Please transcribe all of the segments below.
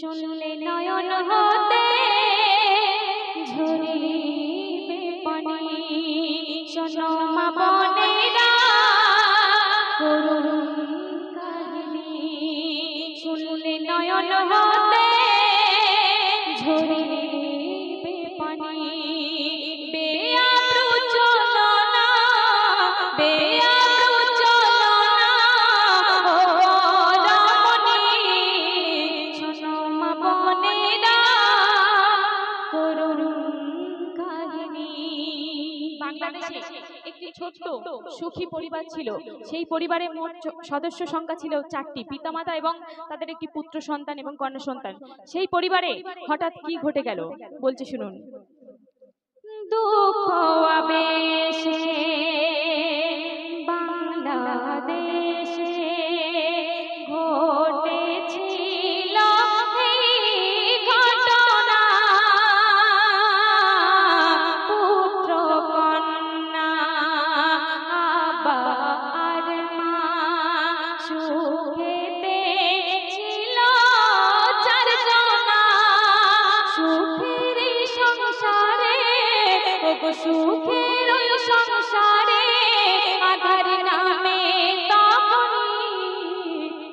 শুনলে বাংলাদেশে একটি ছোট্ট সুখী পরিবার ছিল। সেই পরিবারে মোট সদস্য সংখ্যা ছিল চারটি, পিতামাতা এবং তাদের একটি পুত্র সন্তান এবং কন্যা সন্তান। সেই পরিবারে হঠাৎ কি ঘটে গেল? বলছে, শুনুন। দুঃখ আবেশে বাংলাদেশে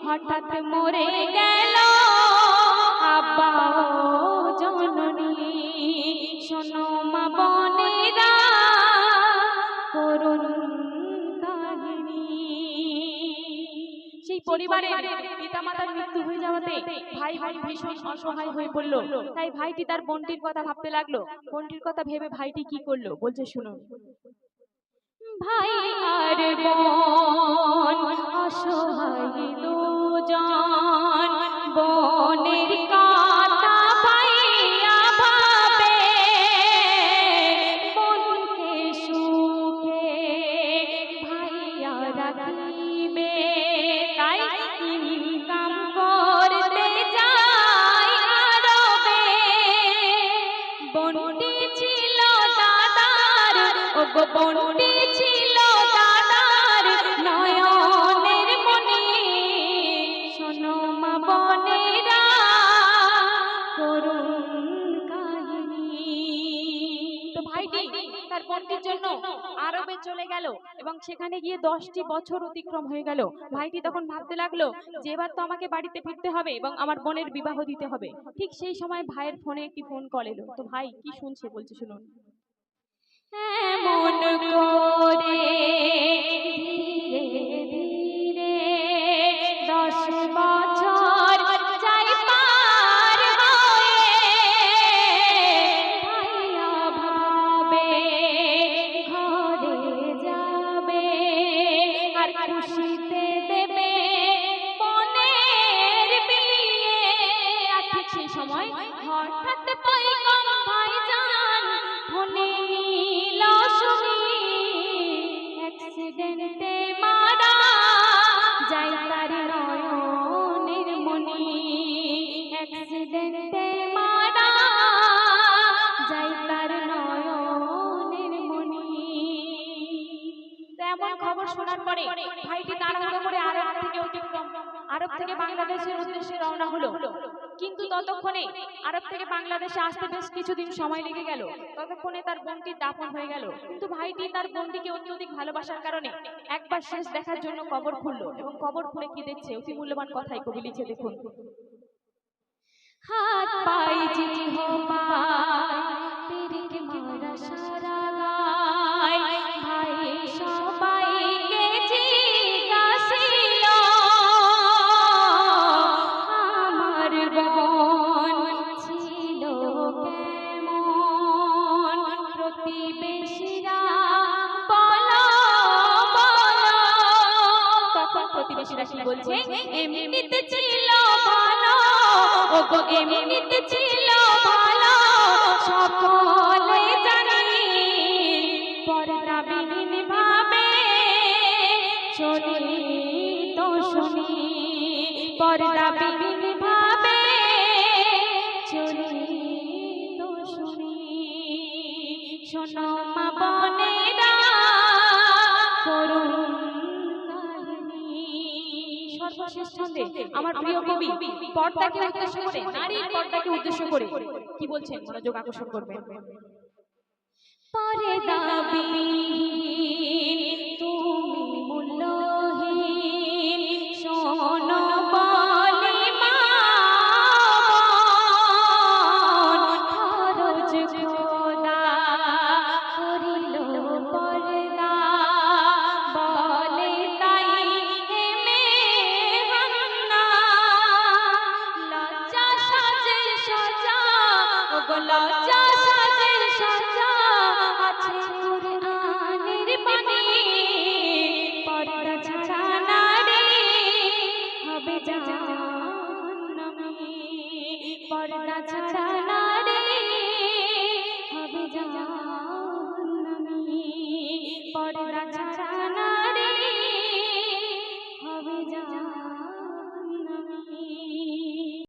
হঠাৎ মরে গেল সেই পরিবারের পিতামাতার মৃত্যু হয়ে যাওয়াতে ভাই ভাই ভীষণ অসহায় হয়ে পড়ল। তাই ভাইটি তার বোনটির কথা ভাবতে লাগল। বোনটির কথা ভেবে ভাইটি কি করল? বলছে, শুনুন। ভাই আর বোন অসহায় দুজন বনের কথা সেখানে গিয়ে দশটি বছর অতিক্রম হয়ে গেল। ভাইটি তখন ভাবতে লাগল, যে এবার তো আমাকে বাড়িতে ফিরতে হবে এবং আমার বোনের বিবাহ দিতে হবে। ঠিক সেই সময় ভাইয়ের ফোনে একটি ফোন কল এলো। তো ভাই, কি শুনছে বলছে শুনুন। খুশিতে দেবে বোনের বিয়ে আর ঠিক সেই সময় হঠাৎ পৈগম ভাইজান ফোনে পরে ভাইটি তাড়াহুড়ো করে আরব থেকে অতিক্রম। আরব থেকে বাংলাদেশের উদ্দেশ্যে রওনা হলো। কিন্তু ততক্ষণে আরব থেকে বাংলাদেশে আসতে বেশ কিছুদিন সময় লেগে গেল। ততক্ষণে তার দাফন হয়ে গেল। কিন্তু ভাইটি তার বোনটিকে অত্যধিক ভালোবাসার কারণে একবার শেষ দেখার জন্য কবর খুললো এবং কবর খুলে কি দেখছে? অতি মূল্যবান কথাই কবি লিখে দেখুন। হাত পাই চিঠি হো পাই তেরে মারা সারা এমনিতে ছিল ভালো সকলে জানি পর্দাবিহীন ভাবে চলি তো সর্বশেষ ছন্দে আমার প্রিয় কবি পর্দাকে উদ্দেশ্য করে নারীর পর্দাকে উদ্দেশ্য করে। কি বলছেন? মনোযোগ আকর্ষণ করবেন। পরে তুমি